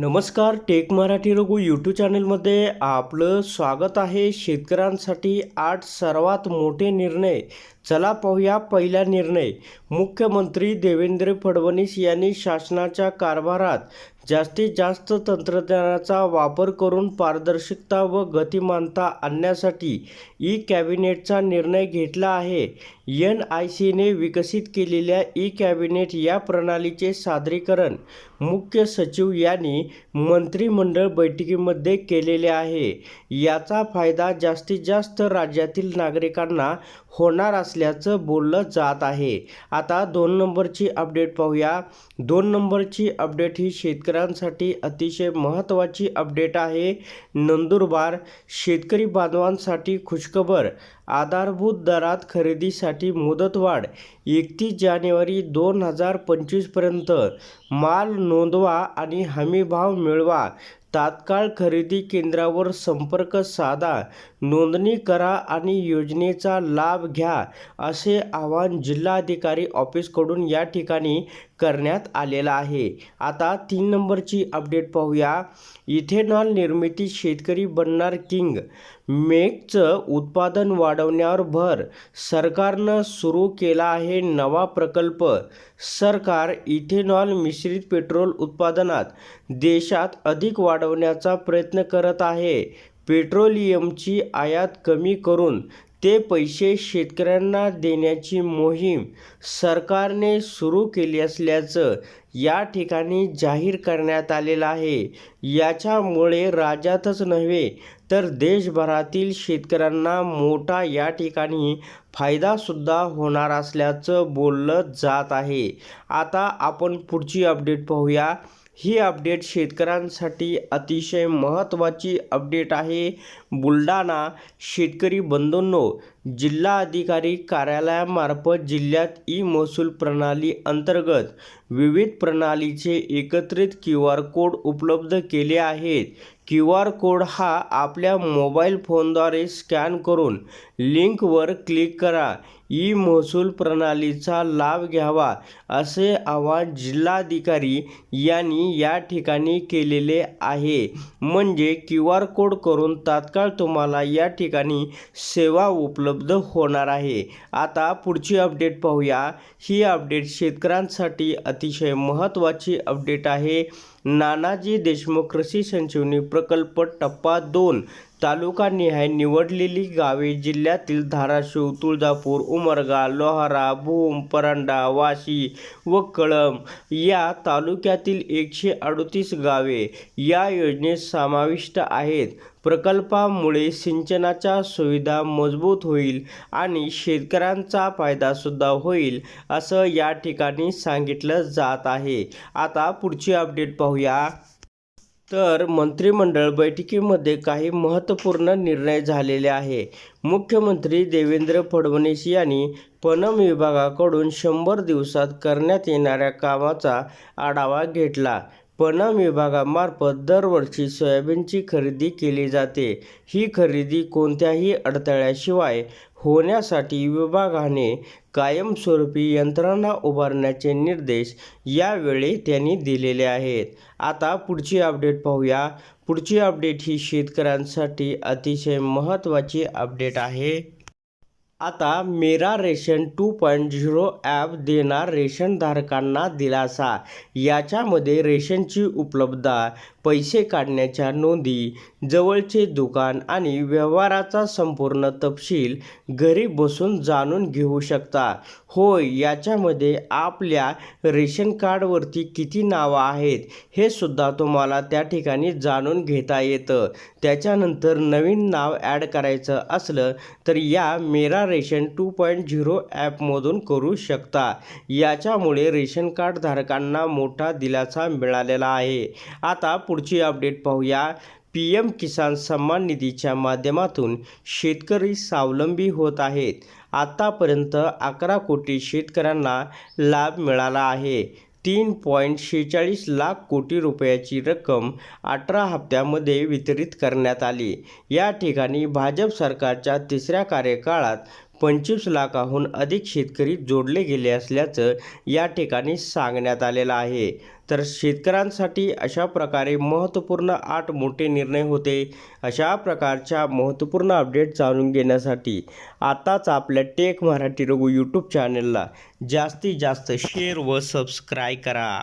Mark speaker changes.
Speaker 1: नमस्कार take Marathi Raghu YouTube चॅनलमध्ये आपलं स्वागत आहे. शेतकऱ्यांसाठी आठ सर्वात मोठे निर्णय चला पाहूया पहिला निर्णय. मुख्यमंत्री देवेंद्र फडणवीस यांनी शासनाच्या कारभारात जास्तीत जास्त तंत्रज्ञानाचा वापर करून पारदर्शकता व गतिमानता आणण्यासाठी ई कॅबिनेटचा निर्णय घेतला आहे. एन आय सीने विकसित केलेल्या ई कॅबिनेट या प्रणालीचे सादरीकरण मुख्य सचिव यांनी मंत्रिमंडळ बैठकीमध्ये केलेले आहे. याचा फायदा जास्तीत जास्त राज्यातील नागरिकांना होणार असल्याचं बोललं जात आहे. आता दोन नंबरची अपडेट पाहूया. दोन नंबरची अपडेट ही शेतकऱ्यांसाठी अतिशय महत्त्वाची अपडेट आहे. नंदुरबार शेतकरी बांधवांसाठी खुशखबर. आधारभूत दरात खरेदीसाठी मुदतवाढ. एकतीस जानेवारी दोन हजार पंचवीसपर्यंत माल नोंदवा आणि हमीभाव मिळवा. तात्काळ खरेदी केंद्रावर संपर्क साधा नोंदणी करा आणि योजनेचा लाभ घ्या असे आवाहन जिल्हाधिकारी ऑफिसकडून या ठिकाणी करण्यात आलेला आहे. आता तीन नंबरची अपडेट पाहूया. इथेनॉल निर्मिती शेतकरी बनणार किंग. मेकचं उत्पादन वाढवण्यावर भर. सरकारनं सुरू केला आहे नवा प्रकल्प. सरकार इथेनॉल मिश्रित पेट्रोल उत्पादनात देशात अधिक वाढवण्याचा प्रयत्न करत आहे. पेट्रोलियमची आयात कमी करून ते पैसे शेतकऱ्यांना देण्याची मोहीम सरकारने सुरू केली असल्याचं या ठिकाणी जाहीर करण्यात आलेलं आहे. याच्यामुळे राज्यातच नव्हे तर देशभरातील शेतकऱ्यांना मोठा या ठिकाणी फायदासुद्धा होणार असल्याचं बोललं जात आहे. आता आपण पुढची अपडेट पाहूया. ही अपडेट शेतकऱ्यांसाठी अतिशय महत्त्वाची अपडेट आहे. बुलढाणा शेतकरी बंधूंनो जिल्हा अधिकारी कार्यालयामार्फत जिल्ह्यात ई महसूल प्रणाली अंतर्गत विविध प्रणालीचे एकत्रित क्यू आर कोड उपलब्ध केले आहेत. क्यू आर कोड हा आपल्या मोबाईल फोनद्वारे स्कॅन करून लिंकवर क्लिक करा. ई महसूल प्रणालीचा लाभ घ्यावा असे आवाहन जिल्हाधिकारी यांनी या ठिकाणी केलेले आहे. म्हणजे क्यू आर कोड करून तात्काळ तुम्हाला या ठिकाणी सेवा उपलब्ध होणार आहे. आता पुढची अपडेट पाहूया. ही अपडेट शेतकऱ्यांसाठी अतिशय महत्त्वाची अपडेट आहे. नानाजी देशमुख कृषी संजीवनी प्रकल्प टप्पा दोन तालुकानिहाय निवडलेली गावे जिल्ह्यातील धाराशिव तुळजापूर उमरगा लोहारा भूम परांडा वाशी व कळंब या तालुक्यातील एकशे अडतीस गावे या योजनेत समाविष्ट आहेत. प्रकल्पामुळे सिंचनाच्या सुविधा मजबूत होईल आणि शेतकऱ्यांचा फायदासुद्धा होईल असं या ठिकाणी सांगितलं जात आहे. आता पुढची अपडेट पाहू पाहूया. तर मंत्रिमंडळ बैठकीमध्ये काही महत्त्वपूर्ण निर्णय झालेले आहे. मुख्यमंत्री देवेंद्र फडणवीस यांनी पणन विभागाकडून शंभर दिवसात करण्यात येणाऱ्या कामाचा आढावा घेतला. पणन विभागामार्फत दरवर्षी सोयाबीनची खरेदी केली जाते. ही खरेदी कोणत्याही अडथळ्याशिवाय होण्यासाठी विभागाने कायमस्वरूपी यंत्रणा उभारण्याचे निर्देश यावेळी त्यांनी दिलेले आहेत. आता पुढची अपडेट पाहूया. पुढची अपडेट ही शेतकऱ्यांसाठी अतिशय महत्त्वाची अपडेट आहे. आता Mera ration two point zero app देणार रेशनधारकांना दिलासा. याच्यामध्ये रेशनची उपलब्धता पैसे काढण्याच्या नोंदी जवळचे दुकान आणि व्यवहाराचा संपूर्ण तपशील घरी बसून जाणून घेऊ शकता. होय याच्यामध्ये आपल्या रेशन कार्डवरती किती नावं आहेत हे सुद्धा तुम्हाला त्या ठिकाणी जाणून घेता येतं. त्याच्यानंतर नवीन नाव ॲड करायचं असलं तर या Mera ration two point zero ॲपमधून करू शकता. याच्यामुळे रेशन कार्डधारकांना मोठा दिलासा मिळालेला आहे. आता पुढची अपडेट पाहूया. पी एम किसान सन्मान निधीच्या माध्यमातून शेतकरी स्वावलंबी होत आहेत. आत्तापर्यंत अकरा कोटी शेतकऱ्यांना लाभ मिळाला आहे. तीन पॉईंट शेहेचाळीस लाख कोटी रुपयाची रक्कम अठरा हप्त्यामध्ये वितरित करण्यात आली. या ठिकाणी भाजप सरकारच्या तिसऱ्या कार्यकाळात पंचवीस लाखाहून अधिक शेतकरी जोडले गेले असल्याचं या ठिकाणी सांगण्यात आलेलं आहे. तर शेतकऱ्यांसाठी अशा प्रकारे महत्त्वपूर्ण आठ मोठे निर्णय होते. अशा प्रकारच्या महत्त्वपूर्ण अपडेट जाणून घेण्यासाठी आताच आपल्या टेक मराठी रघु यूट्यूब चॅनलला जास्तीत जास्त शेअर व सबस्क्राईब करा.